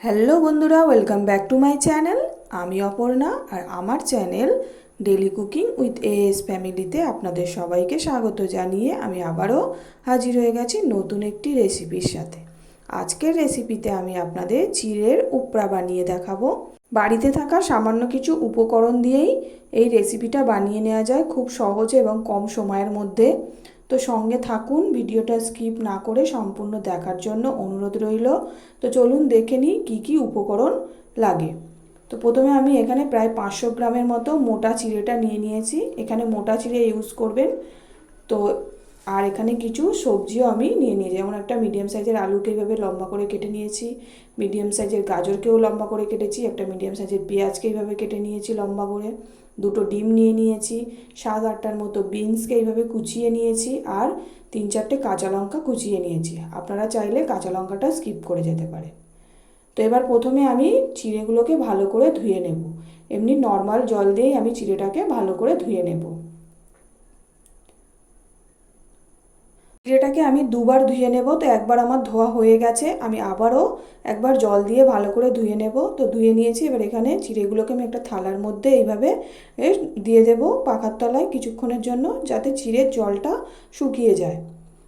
Hello বন্ধুরা welcome back to my channel আমি অপর্ণা আর আমার channel daily cooking with S ফ্যামিলিতে আপনাদের সবাইকে স্বাগত জানিয়ে আমি আবারও হাজির হয়ে গেছি নতুন একটি রেসিপির সাথে। আজকের রেসিপিতে আমি আপনাদের চিড়ের উপরা বানিয়ে দেখাবো। বাড়িতে থাকা সামান্য কিছু উপকরণ দিয়েই এই রেসিপিটা বানিয়ে নেওয়া যায় খুব সহজে এবং কম সময়ের মধ্যে। তো সঙ্গে থাকুন, ভিডিওটা স্কিপ না করে সম্পূর্ণ দেখার জন্য অনুরোধ রইল। তো চলুন দেখে নিই কী কী উপকরণ লাগে। তো প্রথমে আমি এখানে প্রায় পাঁচশো গ্রামের মতো মোটা চিড়েটা নিয়ে নিয়েছি। এখানে মোটা চিড়ে ইউজ করবেন। তো আর এখানে কিছু সবজিও আমি নিয়ে নিয়েছি। যেমন একটা মিডিয়াম সাইজের আলুকে এইভাবে লম্বা করে কেটে নিয়েছি। মিডিয়াম সাইজের গাজরকেও লম্বা করে কেটেছি। একটা মিডিয়াম সাইজের পেঁয়াজকে এইভাবে কেটে নিয়েছি লম্বা করে। দুটো ডিম নিয়ে নিয়েছি, সাত আটটার মতো বিনসকে এইভাবে কুচিয়ে নিয়েছি আর তিন চারটে কাঁচা লঙ্কা কুচিয়ে নিয়েছি। আপনারা চাইলে কাঁচা লঙ্কাটা স্কিপ করে যেতে পারে তো এবার প্রথমে আমি চিড়েগুলোকে ভালো করে ধুয়ে নেব। এমনি নর্মাল জল দিয়েই আমি চিড়েটাকে ভালো করে ধুয়ে নেব। চিড়েটাকে আমি দুবার ধুয়ে নেব, তো একবার আমার ধোয়া হয়ে গেছে, আমি আবারও একবার জল দিয়ে ভালো করে ধুয়ে নেব। তো ধুয়ে নিয়েছি, এবার এখানে চিড়েগুলোকে আমি একটা থালার মধ্যে এইভাবে দিয়ে দেব পাখার তলায় কিছুক্ষণের জন্য, যাতে চিড়ের জলটা শুকিয়ে যায়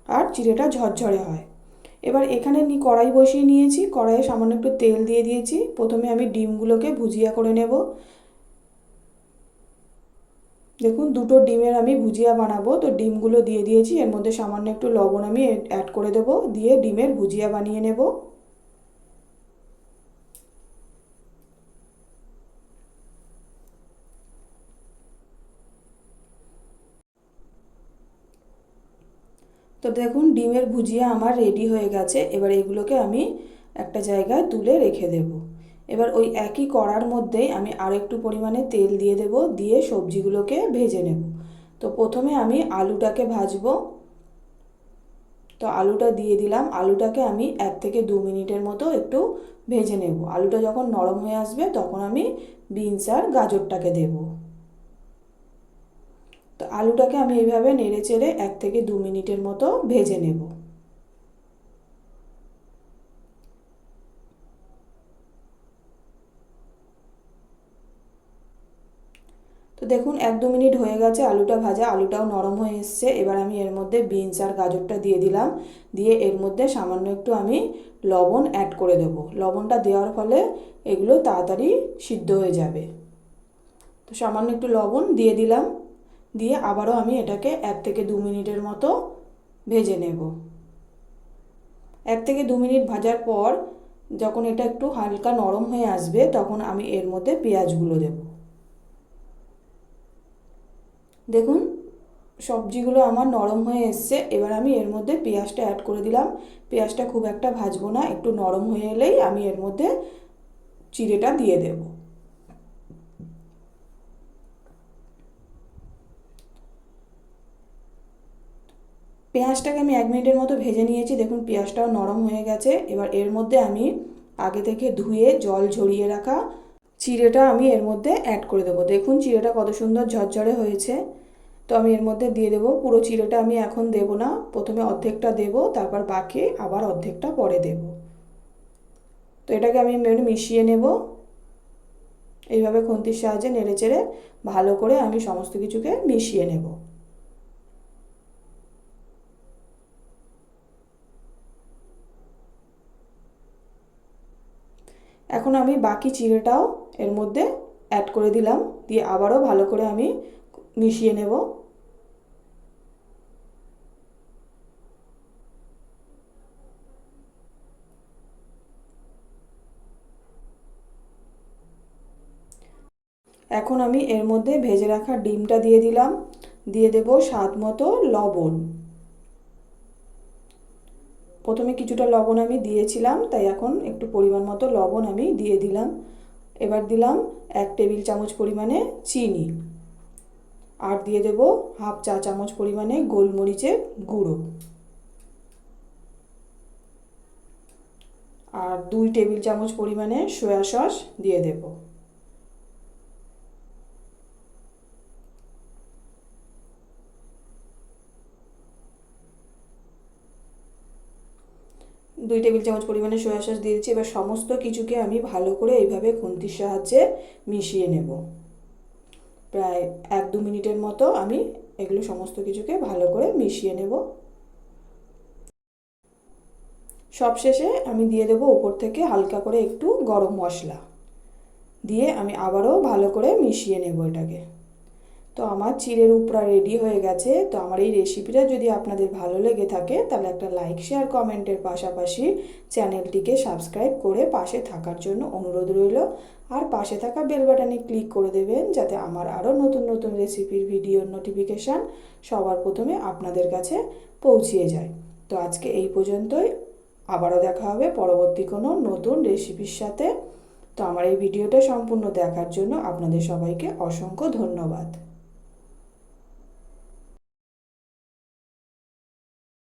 আর চিড়েটা ঝরঝরে হয়। এবার এখানে নি কড়াই বসিয়ে নিয়েছি, কড়াইয়ে সামান্য একটু তেল দিয়ে দিয়েছি। প্রথমে আমি ডিমগুলোকে ভুজিয়া করে নেব। দেখুন, দুটো ডিমের আমি ভুজিয়া বানাবো। তো ডিমগুলো দিয়ে দিয়েছি, এর মধ্যে সামান্য একটু লবণ আমি অ্যাড করে দেব। দিয়ে ডিমের ভুজিয়া বানিয়ে নেব। তো দেখুন, ডিমের ভুজিয়া আমার রেডি হয়ে গেছে। এবার এগুলোকে আমি একটা জায়গায় তুলে রেখে দেব। এবার ওই একই কড়ার মধ্যেই আমি আর একটু পরিমাণে তেল দিয়ে দেব, দিয়ে সবজিগুলোকে ভেজে নেব। তো প্রথমে আমি আলুটাকে ভাজবো। তো আলুটা দিয়ে দিলাম। আলুটাকে আমি এক থেকে দু মিনিটের মতো একটু ভেজে নেব। আলুটা যখন নরম হয়ে আসবে, তখন আমি বিনস আর গাজরটাকে দেবো। তো আলুটাকে আমি এইভাবে নেড়ে চেড়ে এক থেকে দু মিনিটের মতো ভেজে নেব। তো দেখুন, এক দু মিনিট হয়ে গেছে, আলুটা ভাজা, আলুটাও নরম হয়ে এসছে। এবার আমি এর মধ্যে বিনস আর গাজরটা দিয়ে দিলাম। দিয়ে এর মধ্যে সামান্য একটু আমি লবণ অ্যাড করে দেব। লবণটা দেওয়ার ফলে এগুলো তাড়াতাড়ি সিদ্ধ হয়ে যাবে। তো সামান্য একটু লবণ দিয়ে দিলাম। দিয়ে আবারও আমি এটাকে এক থেকে দু মিনিটের মতো ভেজে নেব। এক থেকে দু মিনিট ভাজার পর যখন এটা একটু হালকা নরম হয়ে আসবে, তখন আমি এর মধ্যে পেঁয়াজগুলো দেব। দেখুন, সবজিগুলো আমার নরম হয়ে এসছে। এবার আমি এর মধ্যে পেঁয়াজটা অ্যাড করে দিলাম। পেঁয়াজটা খুব একটা ভাজবো না, একটু নরম হয়ে এলেই আমি এর মধ্যে চিড়েটা দিয়ে দেবো। পেঁয়াজটাকে আমি এক মিনিটের মতো ভেজে নিয়েছি। দেখুন, পেঁয়াজটাও নরম হয়ে গেছে। এবার এর মধ্যে আমি আগে থেকে ধুয়ে জল ঝরিয়ে রাখা চিড়েটা আমি এর মধ্যে অ্যাড করে দেবো। দেখুন চিড়েটা কত সুন্দর ঝরঝরে হয়েছে। তো আমি এর মধ্যে দিয়ে দেবো। পুরো চিড়েটা আমি এখন দেব না। প্রথমে অর্ধেকটা দেব, তারপর বাকি আবার অর্ধেকটা পরে দেব। তো এটাকে আমি মিশিয়ে নেব। এইভাবে খুন্তির সাহায্যে নেড়ে চেড়ে ভালো করে আমি সমস্ত কিছুকে মিশিয়ে নেব। এখন আমি বাকি চিড়েটাও এর মধ্যে অ্যাড করে দিলাম। দিয়ে আবারও ভালো করে আমি মিশিয়ে নেব। এখন আমি এর মধ্যে ভেজে রাখা ডিমটা দিয়ে দিলাম। দিয়ে দেব স্বাদ মতো লবণ। প্রথমে কিছুটা লবণ আমি দিয়েছিলাম, তাই এখন একটু পরিমাণ মতো লবণ আমি দিয়ে দিলাম। এবার দিলাম এক টেবিল চামচ পরিমাণে চিনি আর দিয়ে দেব হাফ চা চামচ পরিমাণে গোলমরিচের গুঁড়ো। আর দুই টেবিল চামচ পরিমাণে সয়া সস দিয়ে দেবো। দুই টেবিল চামচ পরিমাণে সয়া সস দিয়ে দিচ্ছি। এবার সমস্ত কিছুকে আমি ভালো করে এইভাবে খুন্তির সাহায্যে মিশিয়ে নেব। প্রায় এক দু মিনিটের মতো আমি এগুলো সমস্ত কিছুকে ভালো করে মিশিয়ে নেব। সবশেষে আমি দিয়ে দেবো উপর থেকে হালকা করে একটু গরম মশলা। দিয়ে আমি আবারও ভালো করে মিশিয়ে নেব এটাকে। তো আমার চিড়ের উপরা রেডি হয়ে গেছে। তো আমার এই রেসিপিটা যদি আপনাদের ভালো লেগে থাকে, তাহলে একটা লাইক শেয়ার কমেন্টের পাশাপাশি চ্যানেলটিকে সাবস্ক্রাইব করে পাশে থাকার জন্য অনুরোধ রইল। আর পাশে থাকা বেল বাটনে ক্লিক করে দেবেন, যাতে আমার আরও নতুন নতুন রেসিপির ভিডিওর নোটিফিকেশান সবার প্রথমে আপনাদের কাছে পৌঁছিয়ে যায়। তো আজকে এই পর্যন্তই। আবারও দেখা হবে পরবর্তী কোনো নতুন রেসিপির সাথে। তো আমার এই ভিডিওটা সম্পূর্ণ দেখার জন্য আপনাদের সবাইকে অসংখ্য ধন্যবাদ।